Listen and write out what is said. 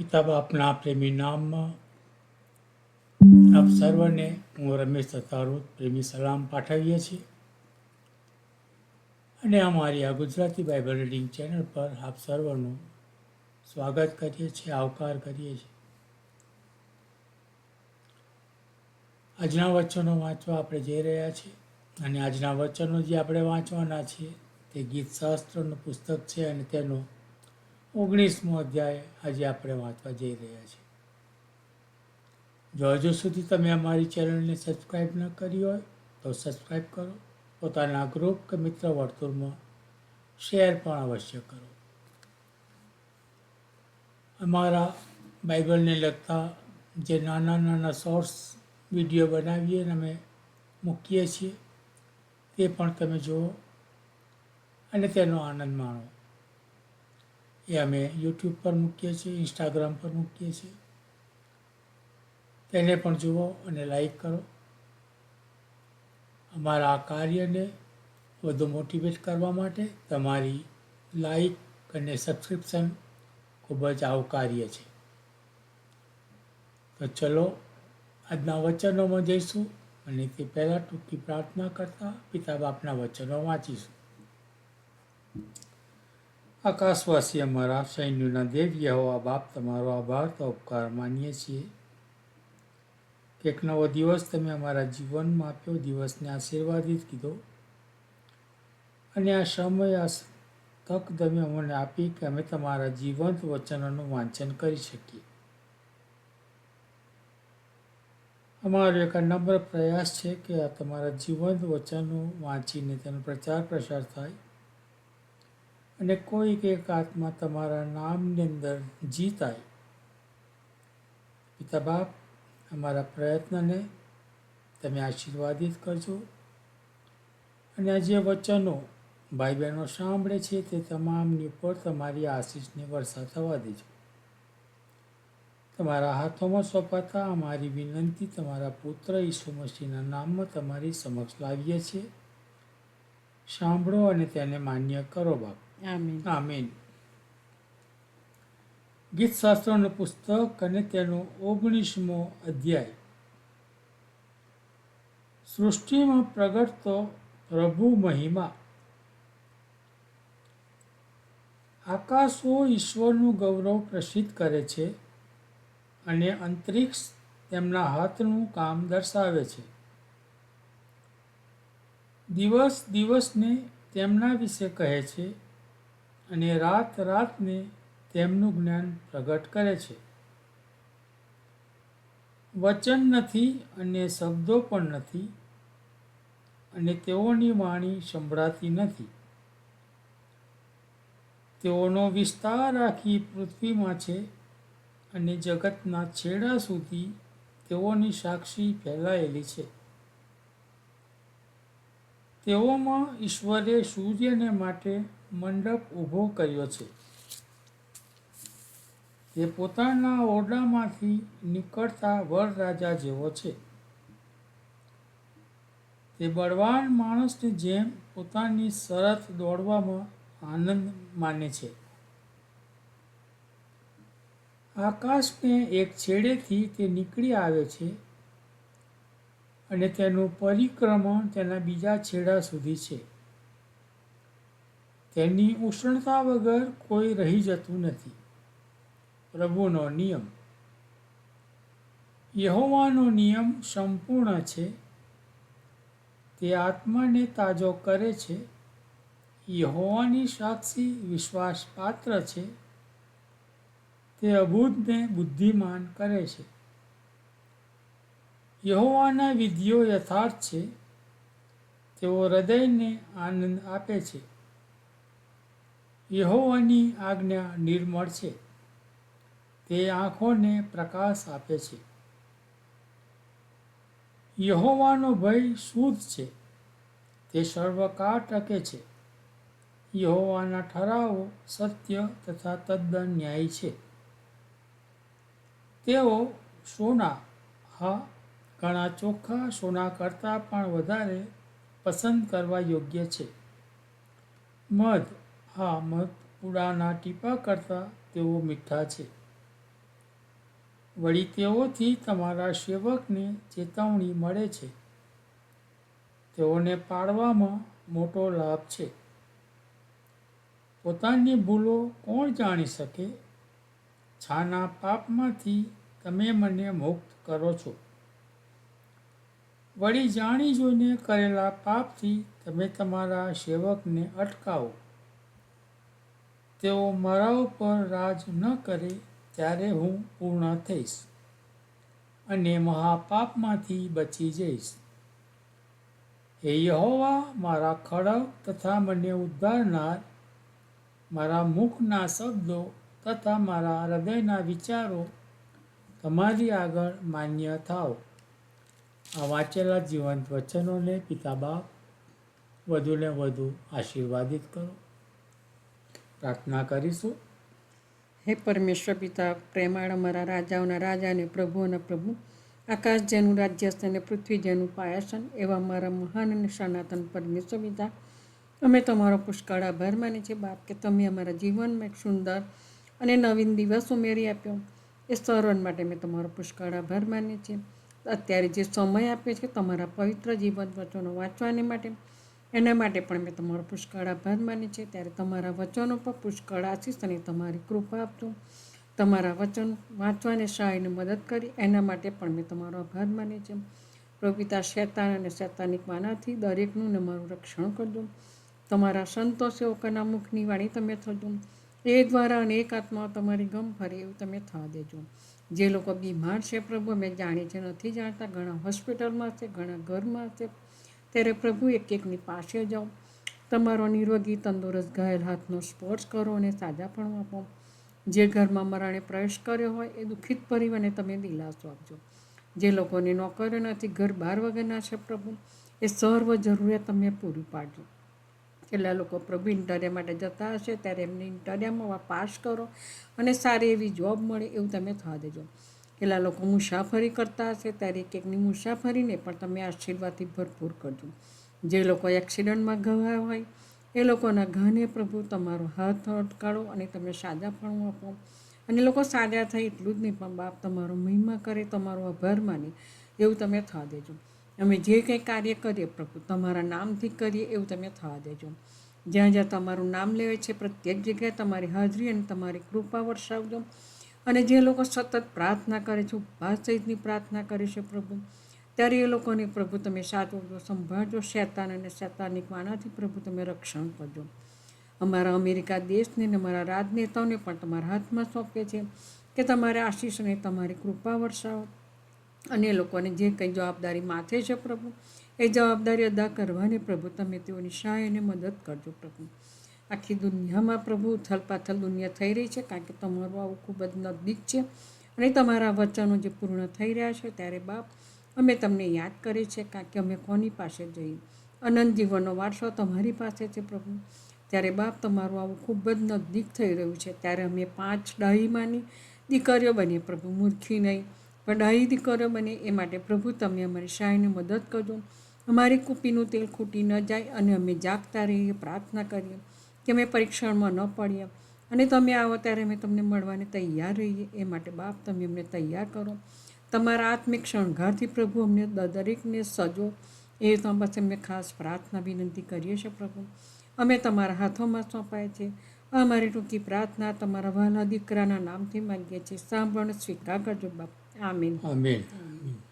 પિતા બાપના પ્રેમી નામમાં. આપ સર્વને હું રમેશ તથારૂત પ્રેમી સલામ પાઠવીએ છીએ. અને અમારી આ ગુજરાતી બાઇબલ રીડિંગ ચેનલ પર આપ સર્વનું સ્વાગત કરીએ છીએ, આવકાર કરીએ છીએ. આજના વચનો વાંચવા આપણે જઈ રહ્યા છીએ અને આજના વચનો જે આપણે વાંચવાના છીએ તે ગીત શાસ્ત્રનું પુસ્તક છે અને તેનો ઓગણીસમો અધ્યાય આજે આપણે વાંચવા જઈ રહ્યા છીએ. જો હજુ સુધી તમે અમારી ચેનલને સબસ્ક્રાઈબ ન કરી હોય, તો સબસ્ક્રાઈબ કરો, પોતાના ગ્રુપ કે મિત્ર વર્તુળમાં શેર પણ અવશ્ય કરો. અમારા બાઇબલને લગતા જે નાના નાના શોર્ટ્સ વીડિયો બનાવીએ અને અમે મૂકીએ છીએ, તે પણ તમે જુઓ અને તેનો આનંદ માણો. એ અમે યુટ્યુબ પર મૂકીએ છીએ ઇન્સ્ટાગ્રામ પર મૂકીએ છીએ. તેને પણ જુઓ અને લાઈક કરો. અમારા આ કાર્યને વધુ મોટિવેટ કરવા માટે તમારી લાઈક અને સબસ્ક્રિપ્શન ખૂબ જ આવકાર્ય છે. તો ચલો, આજના વચનોમાં જઈશું અને તે પહેલાં ટૂંકી પ્રાર્થના કરતા પિતા બાપના વચનો વાંચીશું. આકાશવાસી અમારા સૈન્યના દેવ યહોવા બાપ તમારો આભાર તો ઉપકાર માનીએ છીએ। એક નવો દિવસ તમે અમારા જીવનમાં આપ્યો, દિવસને આશીર્વાદિત કીધો. અને આ સમય, આ તક તમે અમને આપી કે અમે તમારા જીવંત વચનોનું વાંચન કરી શકીએ. અમારો એક નમ્ર પ્રયાસ છે કે આ તમારા જીવંત વચનો વાંચીને તેનો પ્રચાર પ્રસાર થાય. અને કોઈક એક આત્મા તમારા નામની અંદર જીતાય. પિતા બાપ, અમારા પ્રયત્નને તમે આશીર્વાદિત કરજો. અને આ જે વચનો ભાઈ બહેનો સાંભળે છે તે તમામની ઉપર તમારી આશીષને વર્ષા થવા દેજો. તમારા હાથોમાં સોંપાતા અમારી વિનંતી તમારા પુત્ર ઈસુ મસીહના નામમાં તમારી સમક્ષ લાવીએ છીએ. સાંભળો અને તેને માન્ય કરો બાપ. આમીન. આમીન. ગીત શાસ્ત્રનું પુસ્તક અને તેનો ઓગણીસમો અધ્યાય. સૃષ્ટિમાં પ્રગટતો પ્રભુ મહિમા. આકાશો ઈશ્વરનું ગૌરવ પ્રસિદ્ધ કરે છે અને અંતરિક્ષ તેમના હાથનું કામ દર્શાવે છે. દિવસ દિવસને તેમના વિશે કહે છે અને રાત રાતને તેમનું જ્ઞાન પ્રગટ કરે છે. વચન નથી અને શબ્દો પણ નથી અને તેઓની વાણી સંભળાતી નથી. તેઓનો વિસ્તાર આખી પૃથ્વીમાં છે અને જગતના છેડા સુધી તેઓની સાક્ષી ફેલાયેલી છે. તેઓમાં ઈશ્વરે સૂર્યને માટે મંડપ ઊભો કર્યો છે. તે પોતાના ઓરડામાંથી નીકળતા વરરાજા જેવો છે. તે બળવાન માણસની જેમ પોતાની શરત દોડવામાં આનંદ માને છે. આકાશને એક છેડેથી તે નીકળી આવે છે અને તેનું પરિક્રમણ તેના બીજા છેડા સુધી છે. તેની ઉષ્ણતા વગર કોઈ રહી જતું નથી. પ્રભુનો નિયમ. યહોવાનો નિયમ સંપૂર્ણ છે. તે આત્માને તાજો કરે છે. યહોવાની સાક્ષી વિશ્વાસપાત્ર છે. તે અભૂતને બુદ્ધિમાન કરે છે. યહોવાના વિધિઓ યથાર્થ છે. તેઓ હૃદયને આનંદ આપે છે. યહોવાની આજ્ઞા નિર્મળ છે. તે આંખોને પ્રકાશ આપે છે. યહોવાનો ભય શુદ્ધ છે. તે સર્વકાળ ટકે છે. યહોવાના ઠરાવો સત્ય તથા તદ્દન ન્યાય છે. તેઓ સોના, હા, ઘણા ચોખ્ખા સોના કરતાં પણ વધારે પસંદ કરવા યોગ્ય છે. મધ હા મધપુડાના ટીપા કરતાં તેઓ મીઠા છે. વળી તેઓથી તમારા સેવકને ચેતવણી મળે છે. તેઓને પાડવામાં મોટો લાભ છે. પોતાની ભૂલો કોણ જાણી શકે? છાના પાપમાંથી તમે મને મુક્ત કરો છો. વળી જાણી જોઈને કરેલા પાપથી તમે તમારા સેવકને અટકાવો. તેઓ મારા ઉપર રાજ ન કરે ત્યારે હું પૂર્ણ થઈશ અને મહાપાપમાંથી બચી જઈશ. હે યહોવા, મારા ખડક તથા મને ઉદ્ધારનાર, મારા મુખના શબ્દો તથા મારા હૃદયના વિચારો તમારી આગળ માન્ય થાવ આ વાંચેલા જીવંત વચનોને પિતા બાપ વધુને વધુ આશીર્વાદિત કરો. પ્રાર્થના કરીશું. હે પરમેશ્વર પિતા, પ્રેમાળ અમારા રાજાઓના રાજા અને પ્રભુઓના પ્રભુ આકાશ જેનું રાજ્ય છે અને પૃથ્વી જેનું પાયાસન એવા મારા મહાન અને સનાતન પરમેશ્વર પિતા, અમે તમારો પુષ્કળ આભાર માની છે બાપ, કે તમે અમારા જીવનમાં એક સુંદર અને નવીન દિવસ ઉમેરી આપ્યો. એ સર્વન માટે મેં તમારો પુષ્કળ આભાર માનીએ છીએ. અત્યારે જે સમય આપ્યો છે, તમારા પવિત્ર જીવન વચનો વાંચવાને માટે એના માટે પણ મેં તમારો પુષ્કળ આભાર માની છે. ત્યારે તમારા વચનો પર પુષ્કળ આશીષ અને તમારી કૃપા આપજો. તમારા વચન વાંચવાને સહાયને મદદ કરી, એના માટે પણ મેં તમારો આભાર માની છે. પ્રભુતા શેતાન અને શેતાનિક માનાથી દરેકનું ને મારું રક્ષણ કરજો. તમારા સંતો સેવકોના મુખની વાણી તમે થજો. એ દ્વારા અનેક આત્માઓ તમારી ગમ ફરે એવું તમે થવા દેજો. જે લોકો બીમાર છે પ્રભુ, અમે જાણી છે નથી જાણતા. ઘણા હોસ્પિટલમાં છે, ઘણા ઘરમાં છે. ત્યારે પ્રભુ એક એકની પાસે જાઓ. તમારો નિરોગી, તંદુરસ્ત, ઘાયલ હાથનો સ્પોર્ટ્સ કરો અને સાજાપણું આપો. જે ઘરમાં મરાણે પ્રવેશ કર્યો હોય એ દુઃખિત પરિવારને તમે દિલાસો આપજો. જે લોકોની નોકરીઓ નથી, ઘર બહાર વગરના છે પ્રભુ, એ સર્વ જરૂરિયાત તમે પૂરી પાડજો. કેટલા લોકો પ્રભુ ઇન્ટરવ્યુ માટે જતા હશે, ત્યારે એમને ઇન્ટરવ્યુમાં પાસ કરો અને સારી એવી જોબ મળે એવું તમે થવા દેજો. કેટલા લોકો મુસાફરી કરતા હશે, ત્યારે એક મુસાફરીને પણ તમે આશીર્વાદથી ભરપૂર કરજો. જે લોકો એક્સિડન્ટમાં ગવાયા હોય, એ લોકોના ઘાને પ્રભુ તમારો હાથ અટકાળો અને તમે સાજાપણું આપો. અને લોકો સાજા થાય એટલું જ નહીં, પણ બાપ તમારો મહિમા કરે, તમારો આભાર માને, એવું તમે થવા દેજો. અમે જે કંઈ કાર્ય કરીએ પ્રભુ, તમારા નામથી કરીએ એવું તમે થવા દેજો. જ્યાં જ્યાં તમારું નામ લેવે છે, પ્રત્યેક જગ્યાએ તમારી હાજરી અને તમારી કૃપા વરસાવજો. અને જે લોકો સતત પ્રાર્થના કરે છે, ઉપવાસ સહિતની પ્રાર્થના કરે છે પ્રભુ, ત્યારે એ લોકોને પ્રભુ તમે સાચવજો સંભાળજો, શેતાન અને શેતાનિક માનાથી પ્રભુ તમે રક્ષણ કરજો. અમારા અમેરિકા દેશને અને અમારા રાજનેતાઓને પણ તમારા હાથમાં સોંપે છે કે તમારે આશીષ અને તમારી કૃપા વરસાવો. અને લોકોને જે કંઈ જવાબદારી માથે છે પ્રભુ, એ જવાબદારી અદા કરવાને પ્રભુ તમે તેઓની સહાય અને મદદ કરજો પ્રભુ. આખી દુનિયામાં પ્રભુ ઉથલપાથલ દુનિયા થઈ રહી છે, કારણ કે તમારું આવું ખૂબ જ નજદીક છે. અને તમારા વચનો જે પૂર્ણ થઈ રહ્યા છે, ત્યારે બાપ, અમે તમને યાદ કરીએ છીએ, કારણ કે અમે કોની પાસે જઈએ અનંત જીવનનો વારસો તમારી પાસે છે, પ્રભુ. ત્યારે બાપ, તમારું આવું ખૂબ જ નજદીક થઈ રહ્યું છે. ત્યારે અમે પાંચ ડાહીમાંની દીકરીઓ બનીએ, પ્રભુ, મૂર્ખી નહીં. પણ ડાહી દીકરીઓ બને એ માટે પ્રભુ, તમે અમારી શાહીને મદદ કરજો. અમારી કૂપીનું તેલ ખૂટી ન જાય અને અમે જાગતા રહીએ, પ્રાર્થના કરીએ. કે અમે પરીક્ષણમાં ન પડ્યા અને તમે આવો ત્યારે અમે તમને મળવાને તૈયાર રહીએ. એ માટે બાપ, તમે અમને તૈયાર કરો. તમારા આત્મિક શણગારથી પ્રભુ અમને દરેકને સજો. એ તો બસ અમે ખાસ પ્રાર્થના, વિનંતી કરીએ છીએ પ્રભુ. અમે તમારા હાથોમાં સોંપાય છે. અમારી ટૂંકી પ્રાર્થના તમારા વહાલા દીકરાના નામથી માંગીએ છીએ. સાંભળ સ્વીકાર કરજો બાપ. આમીન. આમેન.